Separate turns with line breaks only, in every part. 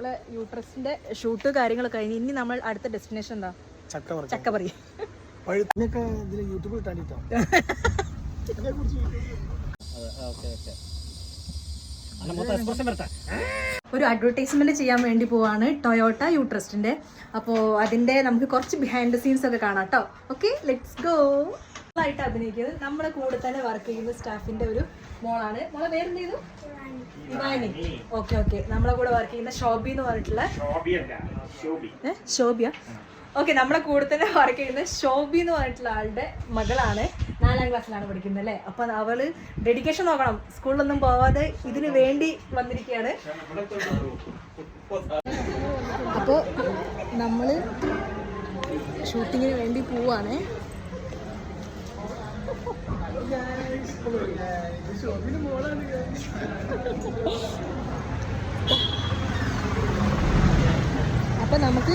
നമ്മളെ യൂട്രസിന്റെ ഷൂട്ട് കാര്യങ്ങൾ കഴിഞ്ഞ് ഇനി നമ്മൾ അടുത്ത ഡെസ്റ്റിനേഷൻ എന്താ? ചക്കപറി
യൂട്യൂബിൽ
ഒരു അഡ്വർടൈസ്മെന്റ് ചെയ്യാൻ വേണ്ടി പോവാണ് ടൊയോട്ട യൂട്രസ്റ്റിന്റെ അപ്പോ അതിന്റെ നമുക്ക് കുറച്ച് ബിഹൈൻഡ് ദ സീൻസ് ഒക്കെ കാണാം കേട്ടോ ഓക്കെ ലെറ്റ്സ് ഗോ ആയിട്ട് അഭിനയിക്കുന്നത് നമ്മുടെ കൂടെ തന്നെ വർക്ക് ചെയ്യുന്ന സ്റ്റാഫിന്റെ ഒരു മോളാണ്. മോളെ പേരെന്ത് ചെയ്തു ഇവാനി. ഓക്കെ ഓക്കെ നമ്മളെ കൂടെ വർക്ക് ചെയ്യുന്ന ഷോബി എന്ന് പറഞ്ഞിട്ടുള്ള? ശോഭിയ ഓക്കെ നമ്മളെ കൂടെ തന്നെ വർക്ക് ചെയ്യുന്ന ഷോബി എന്ന് പറഞ്ഞിട്ടുള്ള ആളുടെ മകളാണ് നാലാം ക്ലാസ്സിലാണ് പഠിക്കുന്നത് അല്ലേ? അപ്പൊ അവൾ ഡെഡിക്കേഷൻ നോക്കണം. സ്കൂളിലൊന്നും പോവാതെ ഇതിനു വേണ്ടി വന്നിരിക്കുകയാണ്. അപ്പോൾ നമ്മൾ ഷൂട്ടിങ്ങിന് വേണ്ടി പോവാണ്. അപ്പൊ നമുക്ക്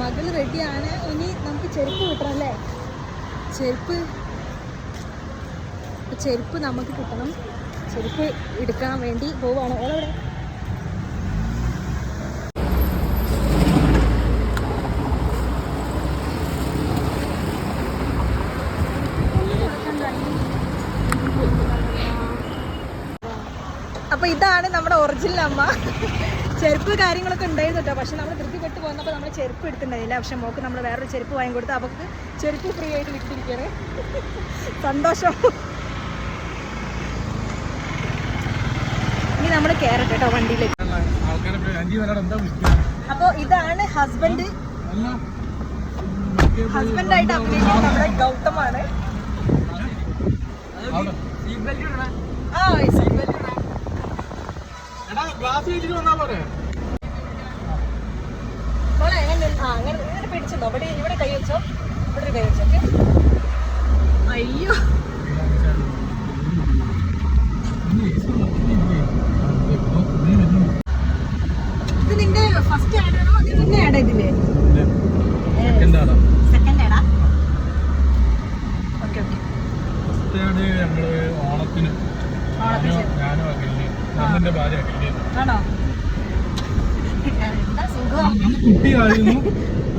മകൾ റെഡിയാണ്. ഇനി നമുക്ക് ചെരുപ്പ് കിട്ടണം അല്ലേ? ചെരുപ്പ്. ചെരുപ്പ് നമുക്ക് കിട്ടണം. ചെരുപ്പ് എടുക്കാൻ വേണ്ടി പോവാണ്. ഓളെവിടെ അപ്പൊ ഇതാണ് നമ്മുടെ ഒറിജിനൽ അമ്മ. ചെരുപ്പ് കാര്യങ്ങളൊക്കെ ഉണ്ടായിരുന്നു കേട്ടോ. പക്ഷെ നമ്മൾ തൃപ്തിപ്പെട്ട് പോകുന്നപ്പോൾ നമ്മൾ ചെരുപ്പ് എടുത്തിട്ടുണ്ടായില്ല പക്ഷെ മോക്ക് നമ്മൾ വേറൊരു ചെരുപ്പ് വാങ്ങി കൊടുത്ത് അവർക്ക് ചെരുപ്പ് ഫ്രീ ആയിട്ട് വിട്ടിരിക്കുകയാണ്. സന്തോഷം. ഇനി നമ്മൾ കയറട്ടെ കേട്ടോ വണ്ടിയിലേക്ക്. അപ്പൊ ഇതാണ് ഹസ്ബൻഡ് ഹസ്ബൻഡായിട്ട് അഭിനയിക്കുന്നത് നമ്മുടെ ഗൗതമാണ്. ആ സീറ്റ്
ബെൽറ്റ് ഗ്ലാസ് വെച്ചിട്ട് വന്നാ പോരെ?
മോളെ അങ്ങനെ നിന്ന്- ആ അങ്ങനെ ഇങ്ങനെ പിടിച്ചോ ഇവിടെ ഇവിടെ കൈ വെച്ചോ? ഇവിടെ ഒരു കൈ വെച്ചോ ഓക്കെ? അയ്യോ. ഇത് നിന്റെ ഫസ്റ്റ് ആഡ് ആണോ? അത് നിന്നെ ആഡ് ചെയ്തില്ലേ
എന്താടാ
സെക്കൻഡ് ആഡാ ഓക്കെ ഓക്കെ.
ഫസ്റ്റാണ് ഞങ്ങൾ ഓണത്തിന്.
ഓണത്തിന്.
ഞാനും- അഖിലിന്
ആണോ?
കുട്ടിയായിരുന്നു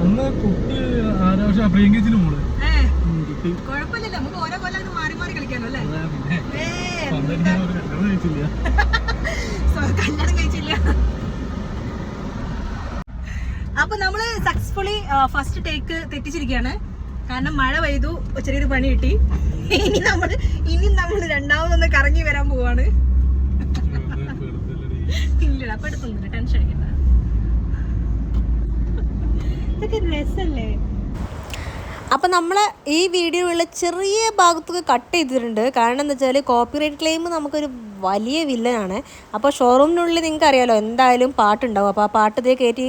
അന്ന് കുട്ടി ആരാ പ്രിയങ്കിച്ചിന്
മോൾ.
ഉം,
നമുക്ക് ഓരോ കൊല്ലം മാറി മാറി കളിക്കാനോ അല്ലേ?
കല്യാണം കഴിച്ചില്ല.
കല്യാണം കഴിച്ചില്ല. അപ്പൊ നമ്മൾ സക്സസ്ഫുള്ളി ഫസ്റ്റ് ടേക്ക് തെറ്റിച്ചിരിക്കുകയാണ്. കാരണം മഴ പെയ്തു ചെറിയൊരു പണി കിട്ടി. ഇനി നമ്മൾ ഇനി നമ്മൾ രണ്ടാമതൊന്ന് കറങ്ങി വരാൻ പോവാണ്. അപ്പൊ
നമ്മൾ ഈ വീഡിയോയുള്ള ചെറിയ ഭാഗത്തൊക്കെ കട്ട് ചെയ്തിട്ടുണ്ട്. കാരണം എന്താ വെച്ചാൽ കോപ്പിറൈറ്റ് ക്ലെയിം നമുക്കൊരു വലിയ വില്ലനാണ്. അപ്പോൾ ഷോറൂമിനുള്ളിൽ നിങ്ങൾക്ക് അറിയാലോ എന്തായാലും പാട്ടുണ്ടാവും. അപ്പോൾ ആ പാട്ട് ഇതേ കയറ്റി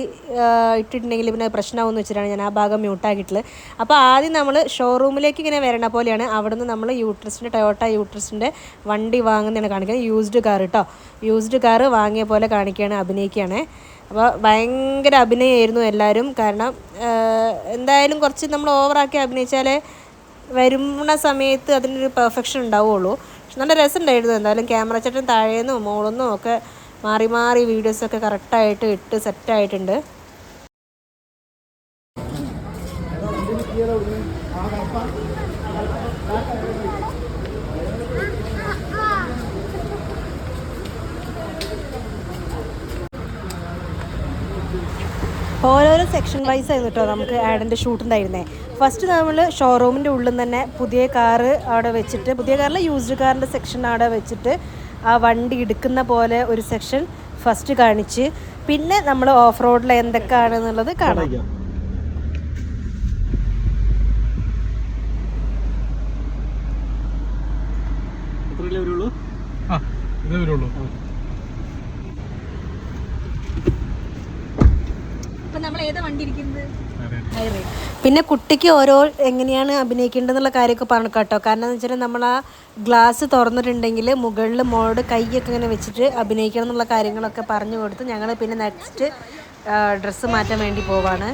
ഇട്ടിട്ടുണ്ടെങ്കിൽ പിന്നെ പ്രശ്നമാവുമെന്ന് വെച്ചിട്ടാണ് ഞാൻ ആ ഭാഗം മ്യൂട്ടാക്കിയിട്ടുള്ളത് അപ്പോൾ ആദ്യം നമ്മൾ ഷോറൂമിലേക്ക് ഇങ്ങനെ വരണ പോലെയാണ്. അവിടുന്ന് നമ്മൾ യൂട്രസിന്റെ ടൊയോട്ട യൂട്രസിന്റെ വണ്ടി വാങ്ങുന്നതാണ് കാണിക്കുന്നത്. യൂസ്ഡ് കാർ കേട്ടോ യൂസ്ഡ് കാർ വാങ്ങിയ പോലെ കാണിക്കുകയാണ് അഭിനയിക്കുകയാണ്. അപ്പോൾ ഭയങ്കര അഭിനയമായിരുന്നു എല്ലാവരും. കാരണം എന്തായാലും കുറച്ച് നമ്മൾ ഓവറാക്കി അഭിനയിച്ചാലേ വരുന്ന സമയത്ത് അതിനൊരു പെർഫെക്ഷൻ ഉണ്ടാവുള്ളൂ. പക്ഷെ നല്ല രസമുണ്ടായിരുന്നു. എന്തായാലും ക്യാമറ ചട്ടൻ താഴേന്നും മുകളിൽ ഒക്കെ മാറി മാറി വീഡിയോസൊക്കെ കറക്റ്റായിട്ട് ഇട്ട് സെറ്റായിട്ടുണ്ട് ഓരോരോ സെക്ഷൻ വൈസ് ആയിരുന്നു കേട്ടോ നമുക്ക് ആഡിന്റെ ഷൂട്ട് ഉണ്ടായിരുന്നേ. ഫസ്റ്റ് നമ്മൾ ഷോറൂമിന്റെ ഉള്ളിൽ തന്നെ പുതിയ കാറ് അവിടെ വെച്ചിട്ട് പുതിയ കാറിലെ യൂസ്ഡ് കാറിന്റെ സെക്ഷൻ അവിടെ വെച്ചിട്ട് ആ വണ്ടി എടുക്കുന്ന പോലെ ഒരു സെക്ഷൻ ഫസ്റ്റ് കാണിച്ച്. പിന്നെ നമ്മൾ ഓഫ് റോഡിൽ എന്തൊക്കെയാണ് എന്നുള്ളത് കാണാം.
ഇത്രയല്ലേ വരുള്ളൂ? ആ ഇതേ വരുള്ളൂ.
നമ്മൾ ഏതാ വണ്ടി ഇരിക്കുന്നത്
പിന്നെ കുട്ടിക്ക് ഓരോ എങ്ങനെയാണ് അഭിനയിക്കേണ്ടതെന്നുള്ള കാര്യമൊക്കെ പറഞ്ഞു കേട്ടോ. കാരണം എന്ന് വെച്ചാൽ നമ്മൾ ആ ഗ്ലാസ് തുറന്നിട്ടുണ്ടെങ്കിൽ മുകളിൽ മോളോട് കൈയൊക്കെ ഇങ്ങനെ വെച്ചിട്ട് അഭിനയിക്കണം എന്നുള്ള കാര്യങ്ങളൊക്കെ പറഞ്ഞു കൊടുത്ത് ഞങ്ങൾ പിന്നെ നെക്സ്റ്റ് ഡ്രസ്സ് മാറ്റാൻ വേണ്ടി പോവാണ്.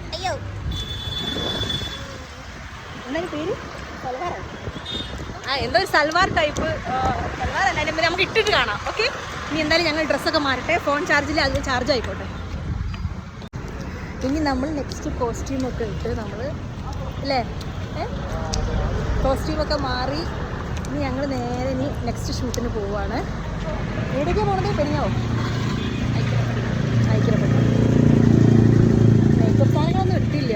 ആ എന്തോ ഒരു സൽവാർ ടൈപ്പ് സൽവാർ അല്ല നമുക്ക് ഇട്ടിട്ട് കാണാം. ഓക്കെ ഇനി എന്തായാലും ഞങ്ങൾ ഡ്രസ്സൊക്കെ മാറട്ടെ. ഫോൺ ചാർജിൽ അത് ചാർജ് ആയിക്കോട്ടെ. ഇനി നമ്മൾ നെക്സ്റ്റ് കോസ്റ്റ്യൂമൊക്കെ ഇട്ട് നമ്മൾ അല്ലേ? കോസ്റ്റ്യൂമൊക്കെ മാറി ഇനി ഞങ്ങൾ നേരെ ഇനി നെക്സ്റ്റ് ഷൂട്ടിന് പോവുകയാണ് എവിടേക്കാണ് പോകണത് എടുത്തില്ല.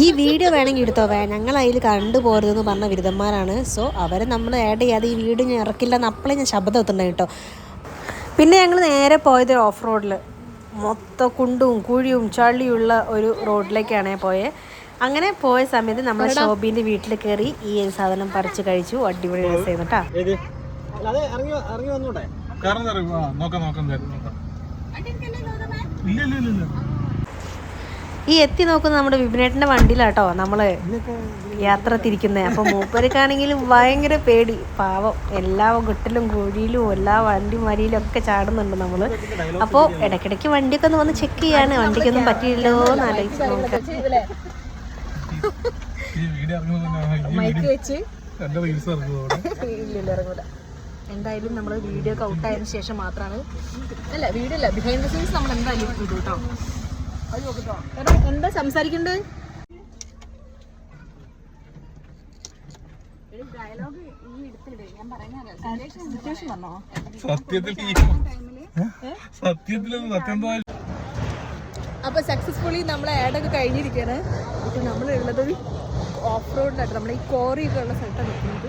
ഈ വീഡിയോ വേണമെങ്കിൽ എടുത്തോ? വേ ഞങ്ങൾ അതിൽ കണ്ടുപോരുതെന്ന് പറഞ്ഞ ബിരുദന്മാരാണ് സോ അവരെ നമ്മൾ ആഡ് ചെയ്യാതെ ഈ വീഡിയോ ഞാൻ ഇറക്കില്ല എന്ന് അപ്പോഴേ ഞാൻ ശബ്ദം എത്തുന്നത് കേട്ടോ. പിന്നെ ഞങ്ങൾ നേരെ പോയത് ഓഫ് റോഡിൽ മൊത്തം കുണ്ടും കുഴിയും ചളിയുള്ള ഒരു റോഡിലേക്കാണ് പോയത് അങ്ങനെ പോയ സമയത്ത് നമ്മൾ ഷോബിന്റെ വീട്ടിൽ കയറി ഈ ഒരു സാധനം പറിച്ച് കഴിച്ചു. അടിപൊളി രസമായിരുന്നു കേട്ടോ.
ഇല്ല ഇല്ല ഇല്ല.
ഈ എത്തി നോക്കുന്ന നമ്മുടെ വിപിനേട്ടന്റെ വണ്ടിയിലാട്ടോ നമ്മൾ യാത്ര തിരിക്കുന്നത് അപ്പോൾ മൂപ്പർക്കാണെങ്കിൽ ഭയങ്കര പേടി. പാവം എല്ലാ ഗുട്ടിലും കുഴിയിലും എല്ലാ വണ്ടി മരിയിലും ഒക്കെ ചാടുന്നുണ്ട് നമ്മൾ അപ്പോൾ ഇടക്കിടക്ക് വണ്ടിയൊക്കെ ഒന്ന് വന്ന് ചെക്ക് ചെയ്യാണ്. വണ്ടിക്കൊന്നും പറ്റിയില്ലോ എന്ന് ആലോചിച്ച് നോക്കാം.
എന്തായാലും നമ്മൾ വീഡിയോ ഒക്കെ ഔട്ടായതിനു ശേഷം മാത്രമാണ് അല്ല വീഡിയോ അല്ല ബിഹൈൻഡ് ദ സീൻസ് നമ്മൾ എന്തായാലും ഇടും കേട്ടോ എന്താ സംസാരിക്കണ്ടേ?
സത്യത്തിൽ സത്യത്തിൽ സത്യം
അപ്പൊ സക്സസ്ഫുള്ളി നമ്മളെ ആഡൊക്കെ കഴിഞ്ഞിരിക്കുകയാണ് ഇപ്പൊ നമ്മൾ ഉള്ളത് ഒരു ഓഫ് റോഡിലായിട്ട് നമ്മളെ ഈ കോറി ഒക്കെ ഉള്ള സ്ഥലത്താണ് നിൽക്കുന്നത്.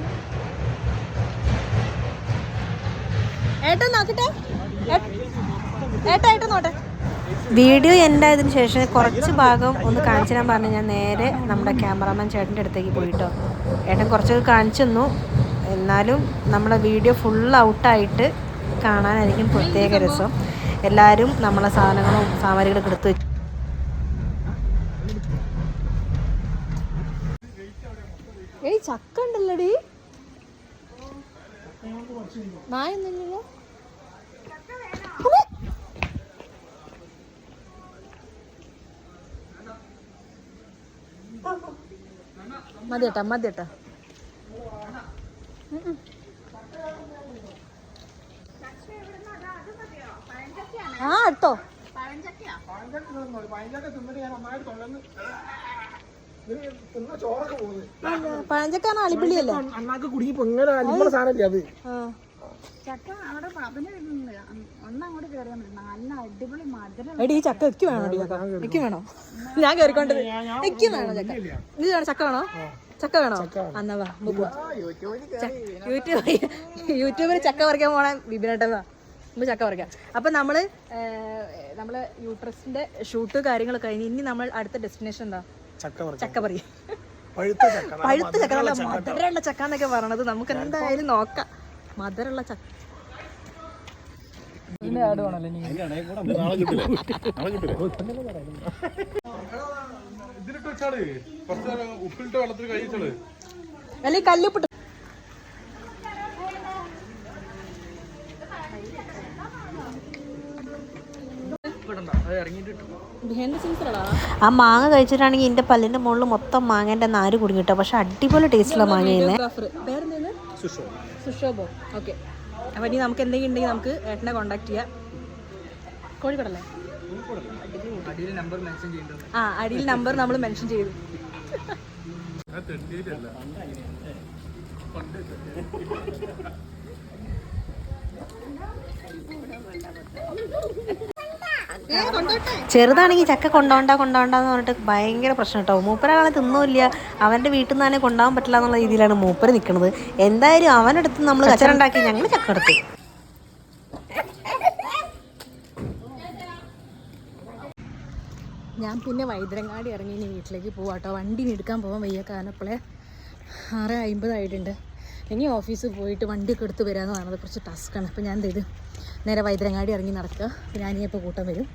ഏട്ടാ നോക്കട്ടെ? ഏട്ടാ ഏട്ടാ നോട്ടെ
വീഡിയോ എന്റെ ആയതിനു ശേഷം കുറച്ച് ഭാഗം ഒന്ന് കാണിച്ചു തരാൻ പറഞ്ഞ് ഞാൻ നേരെ നമ്മുടെ ക്യാമറാമാൻ ചേട്ടന്റെ അടുത്തേക്ക് പോയിട്ടോ. ഏട്ടൻ കുറച്ചൊക്കെ കാണിച്ചു തന്നു. എന്നാലും നമ്മുടെ വീഡിയോ ഫുൾ ഔട്ടായിട്ട് കാണാനായിരിക്കും പ്രത്യേക രസം. എല്ലാവരും നമ്മളെ സാധനങ്ങളും സാമഗ്രികളും എടുത്ത് വെച്ചു
ഏയ് ചക്ക ഉണ്ടല്ലോടി? നായൊന്നുമില്ലല്ലോ മതിയേട്ടാ. മതിയേട്ടാ ആ എടുത്തോ. പഴഞ്ചക്കാണ്
അളിപ്പിളിയല്ലേ കുടുങ്ങി സാധനല്ലേ അത്?
ആ എടി ഈ ചക്ക എനിക്ക് വേണോ ചക്ക. എനിക്ക് വേണോ. ഞാൻ കയറിക്കൊണ്ട് എനിക്ക് വേണോ ചക്ക. ഇത് വേണോ ചക്ക വേണോ? ചക്ക വേണോ? എന്നാ വാ യൂട്യൂബ് യൂട്യൂബിൽ ചക്ക പറിക്കാൻ പോണേ വിപിനേട്ടൻ വാ. നമുക്ക് ചക്ക പറിക്കാം. അപ്പൊ നമ്മൾ നമ്മൾ നമ്മൾ യൂട്രസിന്റെ ഷൂട്ട് കാര്യങ്ങളൊക്കെ കഴിഞ്ഞ് ഇനി നമ്മൾ അടുത്ത ഡെസ്റ്റിനേഷൻ എന്താ?
ചക്ക.
ചക്ക പറയും
പഴുത്ത ചക്ക.
പഴുത്ത ചക്ക നല്ല മധുരമുള്ള ചക്ക എന്നൊക്കെ പറയണത് നമുക്ക് എന്തായാലും നോക്കാം. മധുരമുള്ള ചക്ക. കല്ലുപ്പിട്ട്.
ആ മാങ്ങ കഴിച്ചിട്ടാണെങ്കിൽ എന്റെ പല്ലിന്റെ മുകളിൽ മൊത്തം മാങ്ങേന്റെ നാര് കുടുങ്ങിട്ടോ പക്ഷെ അടിപൊളി ടേസ്റ്റുള്ള
മാങ്ങ സുഷോബോ ഓക്കെ അപ്പൊ ഇനി നമുക്ക് എന്തെങ്കിലും ഉണ്ടെങ്കിൽ നമുക്ക് ഏട്ടനെ കോണ്ടാക്ട് ചെയ്യാം. കോഴിക്കോടല്ലേ? ആ അടിയിൽ നമ്പർ നമ്മൾ മെൻഷൻ ചെയ്തു.
തെണ്ടിയിട്ടല്ല
ചെറുതാണെങ്കിൽ ചക്ക കൊണ്ടോണ്ട കൊണ്ടോണ്ടെന്ന് പറഞ്ഞിട്ട് ഭയങ്കര പ്രശ്നം കേട്ടോ. മൂപ്പരാളെ തിന്നൂല്ല. അവന്റെ വീട്ടിൽ നിന്ന് തന്നെ കൊണ്ടാവാൻ പറ്റില്ല എന്നുള്ള രീതിയിലാണ് മൂപ്പര് നിൽക്കുന്നത് എന്തായാലും അവനടുത്ത് നമ്മൾ കച്ചറ ഉണ്ടാക്കി ഞങ്ങൾ ചക്ക എടുത്തു.
ഞാൻ പിന്നെ വൈദ്യരങ്ങാടി ഇറങ്ങി ഇനി വീട്ടിലേക്ക് പോവാം കേട്ടോ. വണ്ടി എടുക്കാൻ പോകാൻ വയ്യ. കാരണം ഇപ്പോഴേ ആറ് അമ്പതായിട്ടുണ്ട് ഇനി ഓഫീസിൽ പോയിട്ട് വണ്ടിയൊക്കെ എടുത്ത് വരാമെന്ന് പറഞ്ഞത് കുറച്ച് ടാസ്ക്കാണ് അപ്പോൾ ഞാൻ എന്ത് ചെയ്തു? നേരെ വൈദ്യരങ്ങാടി ഇറങ്ങി നടക്കുക. പിന്നെ ഞാനിപ്പോൾ കൂട്ടം വരും.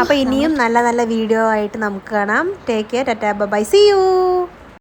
അപ്പോൾ ഇനിയും നല്ല നല്ല വീഡിയോ ആയിട്ട് നമുക്ക് കാണാം. Take care tata bye see you